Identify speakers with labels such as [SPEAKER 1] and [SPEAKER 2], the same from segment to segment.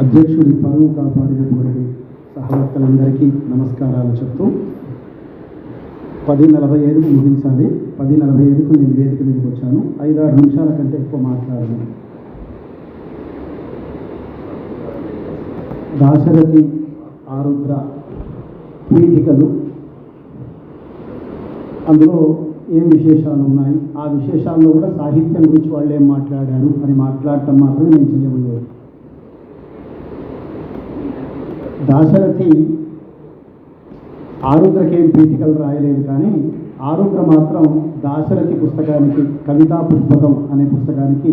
[SPEAKER 1] అధ్యక్షుడి పరువు కాపాడినటువంటి సహవర్తలందరికీ నమస్కారాలు చెప్తూ పది నలభై ఐదుకు ముగించాలి. పది నలభై ఐదుకు నేను వేదిక మీదకి వచ్చాను. ఐదారు నిమిషాల కంటే ఎక్కువ మాట్లాడను. దాశరథి ఆరుద్ర పీఠికలు. అందులో ఏం విశేషాలు ఉన్నాయి? ఆ విశేషాల్లో కూడా సాహిత్యం గురించి వాళ్ళు ఏం మాట్లాడారు అని మాట్లాడటం మాత్రమే నేను చేయబోయేది. దాశరథి ఆరుద్రకేం పీఠికలు రాయలేదు కానీ ఆరుద్ర మాత్రం దాశరథి పుస్తకానికి కవితా పుస్తకం అనే పుస్తకానికి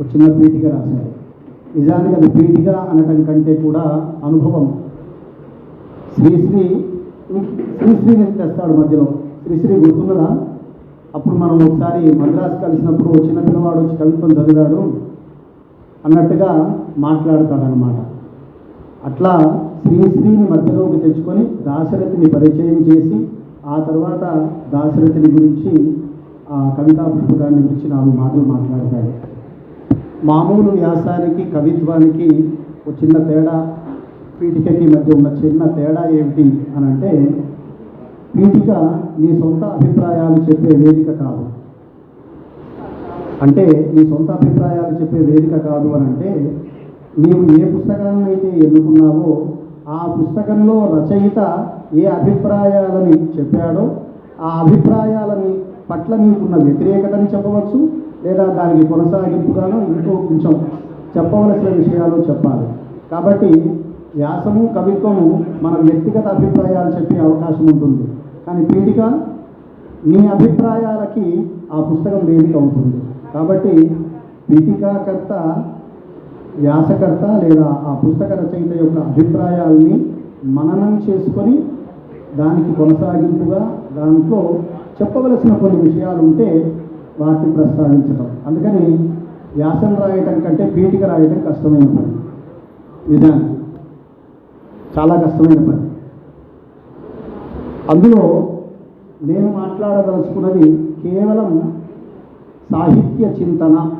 [SPEAKER 1] ఒక చిన్న పీఠిక రాశాడు నిజానికి అది పీఠిక అనటం కంటే కూడా అనుభవం. శ్రీశ్రీ శ్రీశ్రీని తెస్తాడు మధ్యలో. శ్రీశ్రీ గుర్తున్నదా అప్పుడు మనం ఒకసారి మద్రాసు కలిసినప్పుడు చిన్న పిల్లవాడు వచ్చి కవిత్వం చదివాడు అన్నట్టుగా మాట్లాడతాడనమాట అట్లా శ్రీశ్రీని మధ్యలోకి తెచ్చుకొని దాశరథిని పరిచయం చేసి ఆ తర్వాత దాశరథిని గురించి ఆ కవితా పుస్తకాన్ని గురించి నాలుగు మాటలు మాట్లాడతాడు. మామూలు వ్యాసానికి కవిత్వానికి ఒక చిన్న తేడా పీఠికకి మధ్య ఉన్న చిన్న తేడా ఏమిటి అని అంటే పీఠిక నీ సొంత అభిప్రాయాలు చెప్పే వేదిక కాదు. అంటే నీ సొంత అభిప్రాయాలు చెప్పే వేదిక కాదు అని అంటే నీవు ఏ పుస్తకాన్ని అయితే ఎన్నుకున్నావో ఆ పుస్తకంలో రచయిత ఏ అభిప్రాయాలని చెప్పాడో ఆ అభిప్రాయాలని పట్ల నీకున్న వ్యతిరేకతని చెప్పవచ్చు లేదా దానికి కొనసాగింపుగాను ఇంకో కొంచెం చెప్పవలసిన విషయాలు చెప్పాలి. కాబట్టి వ్యాసము కవిత్వము మన వ్యక్తిగత అభిప్రాయాలు చెప్పే అవకాశం ఉంటుంది. కానీ పీఠిక నీ అభిప్రాయాలకి ఆ పుస్తకం వేదిక అవుతుంది. కాబట్టి పీఠికాకర్త వ్యాసకర్త లేదా ఆ పుస్తక రచయిత యొక్క అభిప్రాయాల్ని మననం చేసుకొని దానికి కొనసాగింపుగా దాంట్లో చెప్పవలసిన కొన్ని విషయాలు ఉంటే వాటిని ప్రస్తావించడం అందుకని వ్యాసం రాయటం కంటే పీఠిక రాయటం కష్టమైన పని. నిజానికి చాలా కష్టమైన పని. అందులో నేను మాట్లాడదలుచుకున్నది కేవలం సాహిత్య చింతన.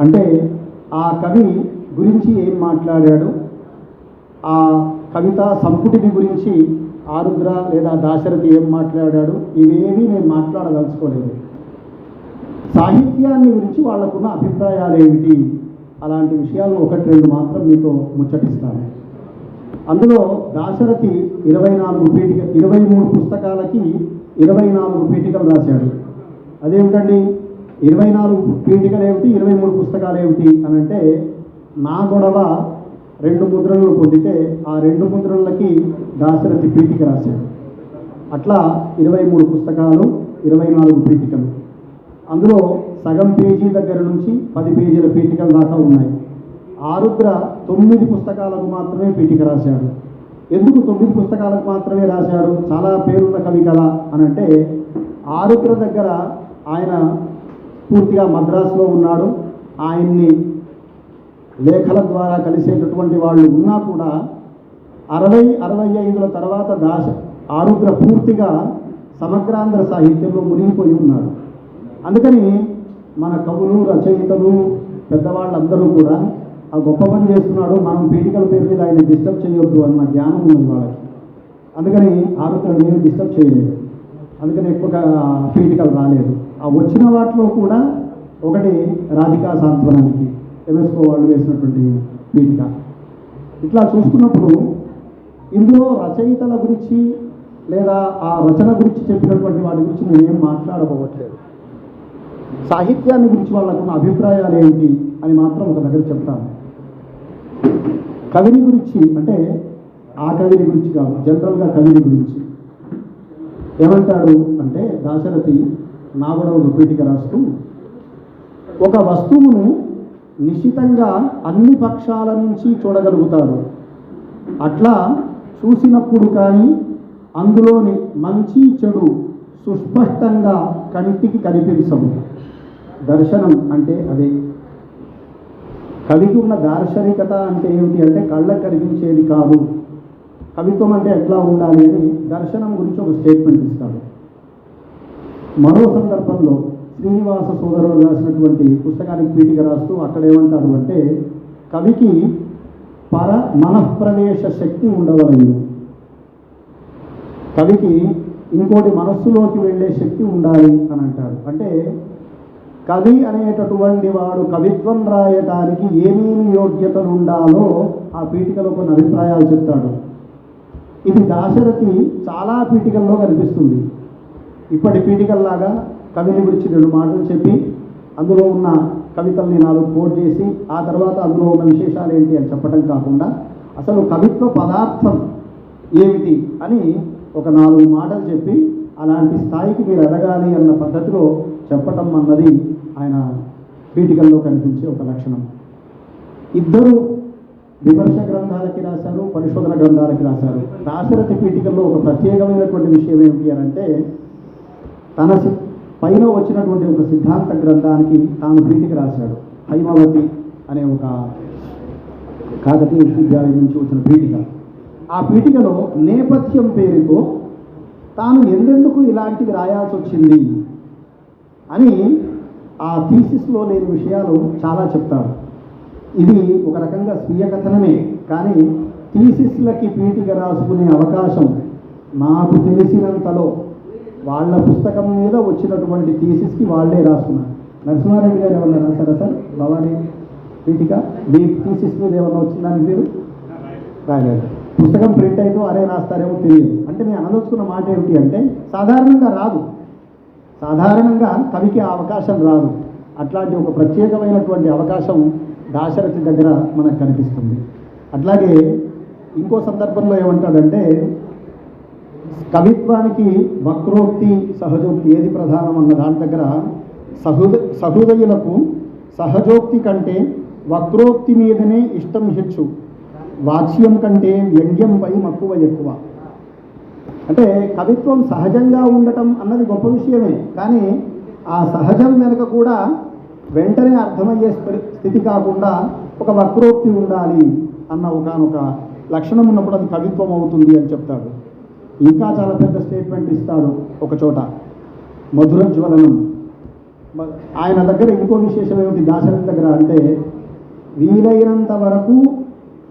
[SPEAKER 1] అంటే ఆ కవి గురించి ఏం మాట్లాడాడు? ఆ కవిత సంపుటిని గురించి ఆరుద్ర లేదా దాశరథి ఏం మాట్లాడాడు? ఇవేమీ నేను మాట్లాడదలుచుకోలేదు. సాహిత్యాన్ని గురించి వాళ్ళకున్న అభిప్రాయాలు ఏమిటి అలాంటి విషయాలు ఒకటి రెండు మాత్రం మీతో ముచ్చటిస్తాను. అందులో దాశరథి ఇరవై నాలుగు పీఠిక ఇరవై మూడు పుస్తకాలకి ఇరవై నాలుగు పీఠికలు రాశాడు. అదేమిటండి? ఇరవై నాలుగు పీఠికలు ఏమిటి ఇరవై మూడు పుస్తకాలు ఏమిటి అని అంటే నా గొడవ రెండు ముద్రలను పొందితే ఆ రెండు ముద్రలకి దాశరథి పీఠిక రాశాడు. అట్లా ఇరవై మూడు పుస్తకాలు ఇరవై నాలుగు పీఠికలు. అందులో సగం పేజీ దగ్గర నుంచి పది పేజీల పీఠికల దాకా ఉన్నాయి. ఆరుద్ర తొమ్మిది పుస్తకాలకు మాత్రమే పీఠిక రాశాడు. ఎందుకు తొమ్మిది పుస్తకాలకు మాత్రమే రాశాడు? చాలా పేరున్న కవి కదా అని అంటే ఆరుద్ర దగ్గర ఆయన పూర్తిగా మద్రాసులో ఉన్నాడు. ఆయన్ని లేఖల ద్వారా కలిసేటటువంటి వాళ్ళు ఉన్నా కూడా అరవై అరవై ఐదుల తర్వాత దాశ ఆరుద్ర పూర్తిగా సమగ్రాంధ్ర సాహిత్యంలో మునిగిపోయి ఉన్నాడు. అందుకని మన కవులు రచయితలు పెద్దవాళ్ళందరూ కూడా ఆ గొప్ప పని చేస్తున్నాడు. మనం పీఠికల పేరు మీద ఆయన డిస్టర్బ్ చేయొద్దు అన్న జ్ఞానం ఉన్నది వాళ్ళకి. అందుకని ఆరుద్ర నేను డిస్టర్బ్ చేయలేదు. అందుకని ఎక్కువగా పీఠికలు రాలేదు. వచ్చిన వాటిలో కూడా ఒకటి రాధికా సాంత్వనానికి ఎంఎస్కో వాళ్ళు వేసినటువంటి పీఠిక. ఇట్లా చూసుకున్నప్పుడు ఇందులో రచయితల గురించి లేదా ఆ రచన గురించి చెప్పినటువంటి వాటి గురించి నేనేం మాట్లాడబోవట్లేదు. సాహిత్యాన్ని గురించి వాళ్ళకున్న అభిప్రాయాలు ఏంటి అని మాత్రం ఒక దగ్గర చెప్తాను. కవిని గురించి అంటే ఆ కవిని గురించి కాదు జనరల్గా కవిని గురించి. ఏమంటాడు అంటే దాశరథి నా కూడా ఒక పీఠిక రాస్తూ ఒక వస్తువును నిశ్చితంగా అన్ని పక్షాల నుంచి చూడగలుగుతారు అట్లా చూసినప్పుడు కానీ అందులోని మంచి చెడు సుస్పష్టంగా కంటికి కనిపించము దర్శనం అంటే అదే. కవికి ఉన్న దార్శనికత అంటే ఏమిటి అంటే కళ్ళకు కనిపించేది కాదు. కవిత్వం అంటే ఎట్లా ఉండాలి అని దర్శనం గురించి ఒక స్టేట్మెంట్ ఇస్తాడు. మరో సందర్భంలో శ్రీనివాస సోదరుడు రాసినటువంటి పుస్తకానికి పీఠిక రాస్తూ అక్కడ ఏమంటాడు అంటే కవికి పర మనఃప్రవేశ శక్తి ఉండవలయు కవికి ఇంకోటి మనస్సులోకి వెళ్ళే శక్తి ఉండాలి అని అంటాడు అంటే కవి అనేటటువంటి వాడు కవిత్వం రాయటానికి ఏమేమి యోగ్యతలు ఉండాలో ఆ పీఠికలో కొన్ని అభిప్రాయాలు చెప్తాడు. ఇది దాశరథి చాలా పీఠికల్లో కనిపిస్తుంది. ఇప్పటి పీఠికల్లాగా కవిని గురించి రెండు మాటలు చెప్పి అందులో ఉన్న కవితల్ని నాలుగు కోట్ చేసి ఆ తర్వాత అందులో ఉన్న విశేషాలు ఏంటి అని చెప్పడం కాకుండా అసలు కవిత్వ పదార్థం ఏమిటి అని ఒక నాలుగు మాటలు చెప్పి అలాంటి స్థాయికి మీరు ఎదగాలి అన్న పద్ధతిలో చెప్పటం అన్నది ఆయన పీఠికల్లో కనిపించే ఒక లక్షణం. ఇద్దరు విమర్శ గ్రంథాలకి రాశారు పరిశోధన గ్రంథాలకి రాశారు. దాశరథి పీఠికల్లో ఒక ప్రత్యేకమైనటువంటి విషయం ఏమిటి అని అంటే తన పైన వచ్చినటువంటి ఒక సిద్ధాంత గ్రంథానికి తాను పీఠిక రాశాడు. హైమావతి అనే ఒక కాకతీయ విశ్వవిద్యాలయం నుంచి వచ్చిన పీఠిక. ఆ పీఠికలో నేపథ్యం పేరుతో తాను ఎందెందుకు ఇలాంటివి రాయాల్సి వచ్చింది అని ఆ థీసిస్లో లేని విషయాలు చాలా చెప్తాడు. ఇది ఒక రకంగా స్వీయ కథనమే కానీ థీసిస్లకి పీఠిక రాసుకునే అవకాశం నాకు తెలిసినంతలో వాళ్ళ పుస్తకం మీద వచ్చినటువంటి థీసిస్కి వాళ్ళే రాస్తున్నారు. నరసింహారెడ్డి గారు ఎవరన్నా రాశారా సార్? భవానీ పీఠిక మీ థీసిస్ మీద ఏమన్నా వచ్చిందని మీరు రాయలేదు పుస్తకం ప్రింట్ అయితే అరే రాస్తారేమో తెలియదు. అంటే నేను అనదొచ్చుకున్న మాట ఏమిటి అంటే సాధారణంగా రాదు. సాధారణంగా కవికి ఆ అవకాశం రాదు. అట్లాంటి ఒక ప్రత్యేకమైనటువంటి అవకాశం దాశరథి దగ్గర మనకు కనిపిస్తుంది. అట్లాగే ఇంకో సందర్భంలో ఏమంటాడంటే కవిత్వానికి వక్రోక్తి సహజోక్తి ఏది ప్రధానం అన్న దాని దగ్గర సహృద సహృదయులకు సహజోక్తి కంటే వక్రోక్తి మీదనే ఇష్టం హెచ్చు. వాచ్యం కంటే వ్యంగ్యంపై మక్కువ ఎక్కువ. అంటే కవిత్వం సహజంగా ఉండటం అన్నది గొప్ప విషయమే కానీ ఆ సహజం వెనుక కూడా వెంటనే అర్థమయ్యే స్థితి కాకుండా ఒక వక్రోక్తి ఉండాలి అన్న ఒకనొక లక్షణం ఉన్నప్పుడు అది కవిత్వం అవుతుంది అని చెప్తాడు. ఇంకా చాలా పెద్ద స్టేట్మెంట్ ఇస్తాడు ఒక చోట. మధుర జ్వలనం. ఆయన దగ్గర ఇంకో విశేషం ఏమిటి? దాశరథి దగ్గర అంటే వీలైనంత వరకు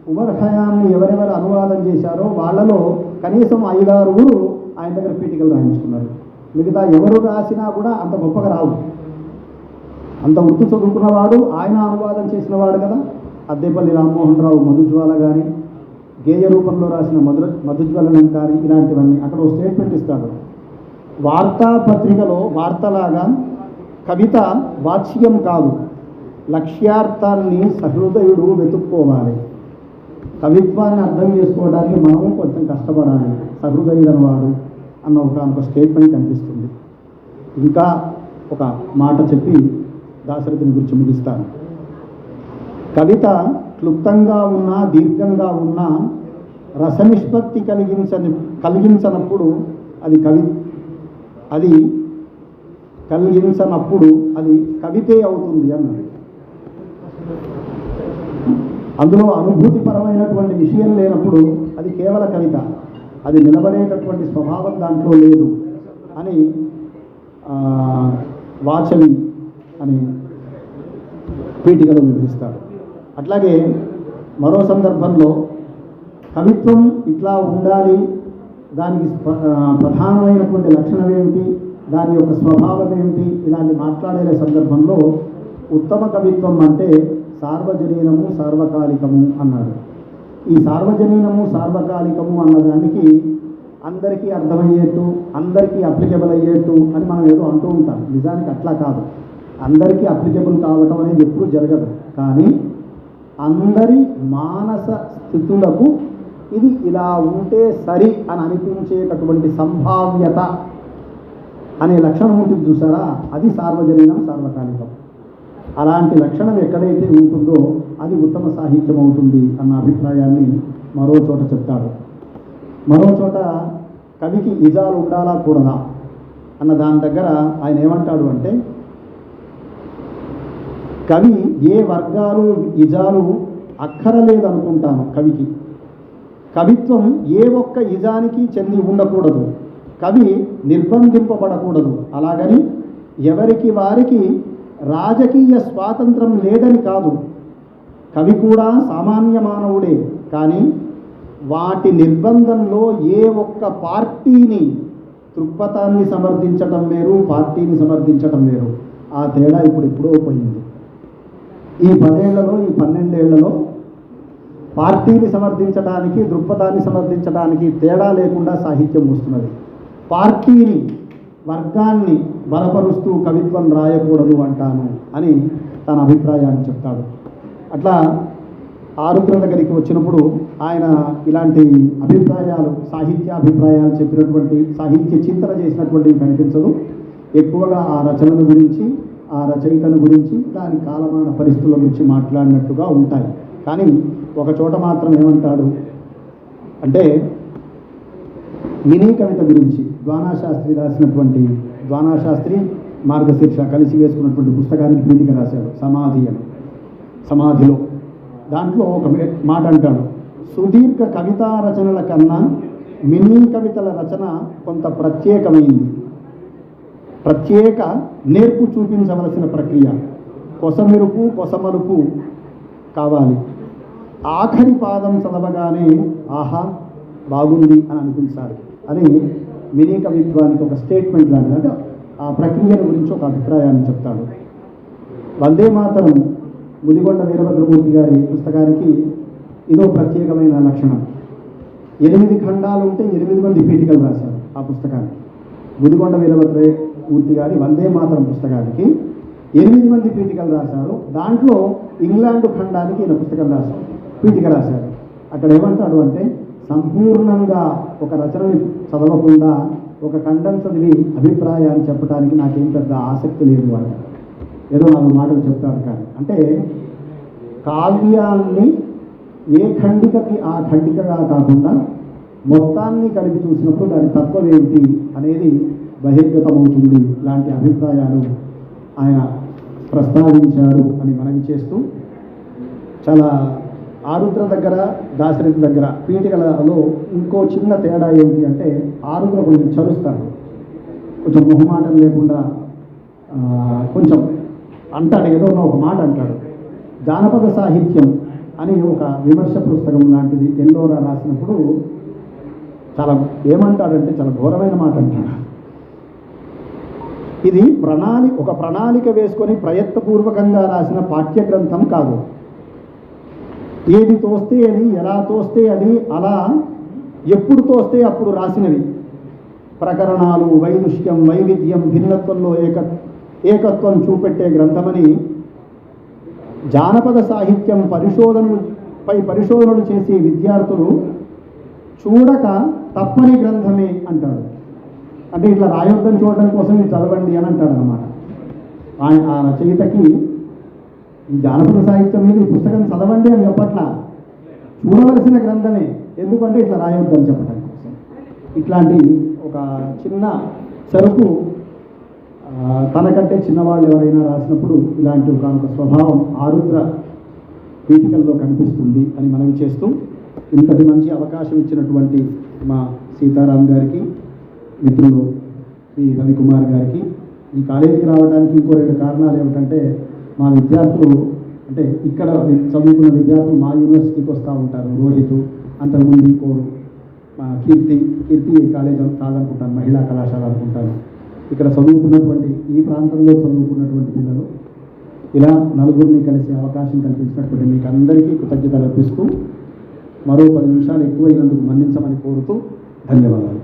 [SPEAKER 1] ఉమర్ ఖయాన్ని ఎవరెవరు అనువాదం చేశారో వాళ్ళలో కనీసం ఐదారుగురు ఆయన దగ్గర పీఠికలు రాయించుకున్నారు. మిగతా ఎవరు రాసినా కూడా అంత గొప్పగా రావు. అంత ఉర్దూ చదువుకున్నవాడు ఆయన అనువాదం చేసిన వాడు కదా? అద్దేపల్లి రామ్మోహన్ రావు మధుజ్వాల కానీ గేయ రూపంలో రాసిన మధుర మధుజ్వలనంకారి ఇలాంటివన్నీ అక్కడ ఒక స్టేట్మెంట్ ఇస్తాడు. వార్తాపత్రికలో వార్తలాగా కవిత వాచ్యం కాదు. లక్ష్యార్థాన్ని సహృదయుడు వెతుక్కోవాలి. కవిత్వాన్ని అర్థం చేసుకోవడానికి మనము కొంచెం కష్టపడాలి. సహృదయుడని వాడు అన్న ఒక ఒక స్టేట్మెంట్ కనిపిస్తుంది. ఇంకా ఒక మాట చెప్పి దాశరథిని గురించి ముగిస్తాను. కవిత క్లుప్తంగా ఉన్నా దీర్ఘంగా ఉన్నా రసనిష్పత్తి కలిగించని కలిగించనప్పుడు అది కవి అది కలిగించనప్పుడు అది కవితే అవుతుంది అన్నాడు. అందులో అనుభూతిపరమైనటువంటి విషయం లేనప్పుడు అది కేవల కవిత అది నిలబడేటటువంటి స్వభావం దాంట్లో లేదు అని వాచవి అని పీఠికలో వివరిస్తాడు. అట్లాగే మరో సందర్భంలో కవిత్వం ఇట్లా ఉండాలి. దానికి ప్రధానమైనటువంటి లక్షణం ఏమిటి? దాని యొక్క స్వభావం ఏమిటి? ఇలాంటి మాట్లాడే సందర్భంలో ఉత్తమ కవిత్వం అంటే సార్వజనీనము సార్వకాలికము అన్నాడు. ఈ సార్వజనీనము సార్వకాలికము అన్నదానికి అందరికీ అర్థమయ్యేట్టు అందరికీ అప్లికేబుల్ అయ్యేట్టు అని మనం ఏదో అంటూ ఉంటాం. నిజానికి అట్లా కాదు. అందరికీ అప్లికేబుల్ కావటం అనేది ఎప్పుడూ జరగదు. కానీ అందరి మానస స్థితులకు ఇది ఇలా ఉంటే సరి అని అనిపించేటటువంటి సంభావ్యత అనే లక్షణం ఉంటుంది చూసారా? అది సార్వజనీనం సార్వకాలికం. అలాంటి లక్షణం ఎక్కడైతే ఉంటుందో అది ఉత్తమ సాహిత్యం అవుతుంది అన్న అభిప్రాయాన్ని మరో చోట చెప్తాడు. మరో చోట కవికి ఇజాలు ఉండాలా కూడదా? అన్న దాని దగ్గర ఆయన ఏమంటాడు అంటే కవి ఏ వర్గాలు ఇజాలు అక్కరలేదనుకుంటాను కవికి. కవిత్వం ఏ ఒక్క ఇజానికి చెంది ఉండకూడదు. కవి నిర్బంధింపబడకూడదు. అలాగని ఎవరికి వారికి రాజకీయ స్వాతంత్రం లేదని కాదు. కవి కూడా సామాన్య మానవుడే. కానీ వాటి నిర్బంధంలో ఏ ఒక్క పార్టీని దృక్పథాన్ని సమర్థించటం వేరు పార్టీని సమర్థించటం వేరు. ఆ తేడా ఇప్పుడు ఎప్పుడో పోయింది. ఈ పదేళ్ళలో ఈ పన్నెండేళ్ళలో పార్టీని సమర్థించడానికి దృక్పథాన్ని సమర్థించడానికి తేడా లేకుండా సాహిత్యం వస్తున్నది. పార్టీని వర్గాన్ని బలపరుస్తూ కవిత్వం రాయకూడదు అంటాను అని తన అభిప్రాయాన్ని చెప్తాడు. అట్లా ఆరుద్ర దగ్గరికి వచ్చినప్పుడు ఆయన ఇలాంటి అభిప్రాయాలు సాహిత్య అభిప్రాయాలు చెప్పినటువంటి సాహిత్య చింతన చేసినటువంటివి కనిపించదు. ఎక్కువగా ఆ రచనల గురించి ఆ రచయితను గురించి దాని కాలమాన పరిస్థితుల గురించి మాట్లాడినట్టుగా ఉంటాయి. కానీ ఒక చోట మాత్రం ఏమంటాడు? అంటే మినీ కవిత గురించి ద్వానాశాస్త్రి రాసినటువంటి ద్వానాశాస్త్రి మార్గశీర్ష కలిసి వేసుకున్నటువంటి పుస్తకానికి ప్రీతిగా రాశాడు సమాధి అని. సమాధిలో. దాంట్లో ఒక మాట అంటాడు సుదీర్ఘ కవితా రచనల కన్నా మినీ కవితల రచన కొంత ప్రత్యేకమైంది. ప్రత్యేక నేర్పు చూపించవలసిన ప్రక్రియ. కొసమెరుపు కొసమరుపు కావాలి. ఆఖరి పాదం చదవగానే ఆహా బాగుంది అని అనిపించాలి. అని మినీ కవిత్వానికి ఒక స్టేట్మెంట్ లాంటిది. అంటే ఆ ప్రక్రియను గురించి ఒక అభిప్రాయాన్ని చెప్తాడు. వందే మాతరం ముదిగొండ వీరభద్రమూర్తి గారి పుస్తకానికి ఇదో ప్రత్యేకమైన లక్షణం. ఎనిమిది ఖండాలు ఉంటే ఎనిమిది మంది పీఠికలు రాశారు ఆ పుస్తకానికి. ముదిగొండ వీరభద్ర మూర్తి గారి వందే మాతరం పుస్తకానికి ఎనిమిది మంది పీఠికలు రాశారు. దాంట్లో ఇంగ్లాండ్ ఖండానికి ఈయన పుస్తకం రాశారు. పీఠిక రాశారు. అక్కడ ఏమంటాడు అంటే సంపూర్ణంగా ఒక రచనని చదవకుండా ఒక ఖండం చదివి అభిప్రాయాన్ని చెప్పడానికి నాకేం పెద్ద ఆసక్తి లేదు అంట. ఏదో నాలుగు మాటలు చెప్తాడు కానీ. అంటే కావ్యాన్ని ఏ ఖండికకి ఆ ఖండికగా కాకుండా మొత్తాన్ని కలిపి చూసినప్పుడు దాని తత్వం ఏమిటి అనేది బహిర్గతమవుతుంది లాంటి అభిప్రాయాలు ఆయన ప్రస్తావించాడు అని మనవి చేస్తూ చాలా ఆరుద్ర దగ్గర దాశరథి దగ్గర పీఠికలలో ఇంకో చిన్న తేడా ఏమిటి అంటే ఆరుద్ర కొంచెం చరుస్తారు కొంచెం మొహమాటం లేకుండా కొంచెం అంటాడు ఏదో ఒక మాట అంటాడు. జానపద సాహిత్యం అని ఒక విమర్శ పుస్తకం లాంటిది ఎల్లోరా రాసినప్పుడు చాలా ఏమంటాడంటే చాలా ఘోరమైన మాట అంటాడు. ఇది ప్రణాళి ఒక ప్రణాళిక వేసుకొని ప్రయత్నపూర్వకంగా రాసిన పాఠ్య గ్రంథం కాదు. ఏది తోస్తే అది ఎలా తోస్తే అది అలా ఎప్పుడు తోస్తే అప్పుడు రాసినవి. ప్రకరణాలు వైదుష్యం వైవిధ్యం భిన్నత్వంలో ఏక ఏకత్వం చూపెట్టే గ్రంథమని జానపద సాహిత్యం పరిశోధనపై పరిశోధనలు చేసే విద్యార్థులు చూడక తప్పని గ్రంథమే అంటాడు. అంటే ఇట్లా రాయొద్దని చూడడం కోసం చదవండి అని అంటాడు అనమాట ఆయన ఆ రచయితకి ఈ జానపద సాహిత్యం మీద ఈ పుస్తకం చదవండి అని చెప్పట్లా చూడవలసిన గ్రంథమే. ఎందుకంటే ఇట్లా రాయొద్దని చెప్పడం కోసం. ఇట్లాంటి ఒక చిన్న సరుకు తనకంటే చిన్నవాళ్ళు ఎవరైనా రాసినప్పుడు ఇలాంటి ఒక ఒక స్వభావం ఆరుద్ర పీఠికల్లో కనిపిస్తుంది అని మనవి చేస్తూ ఇంతటి మంచి అవకాశం ఇచ్చినటువంటి మా సీతారాం గారికి మిత్రులు శ్రీ రవికుమార్ గారికి ఈ కాలేజీకి రావడానికి ఇంకో రెండు కారణాలు ఏమిటంటే మా విద్యార్థులు అంటే ఇక్కడ చదువుకున్న విద్యార్థులు మా యూనివర్సిటీకి వస్తూ ఉంటారు. రోహిత్ అంతకుముందు ఇంకోరు మా కీర్తి కీర్తి కాలేజ్ కాదనుకుంటాను మహిళా కళాశాల అనుకుంటాను. ఇక్కడ చదువుకున్నటువంటి ఈ ప్రాంతంలో చదువుకున్నటువంటి పిల్లలు ఇలా నలుగురిని కలిసే అవకాశం కల్పించినటువంటి మీకు అందరికీ కృతజ్ఞతలు అర్పిస్తూ మరో పది నిమిషాలు ఎక్కువైనందుకు మన్నించమని కోరుతూ ధన్యవాదాలు.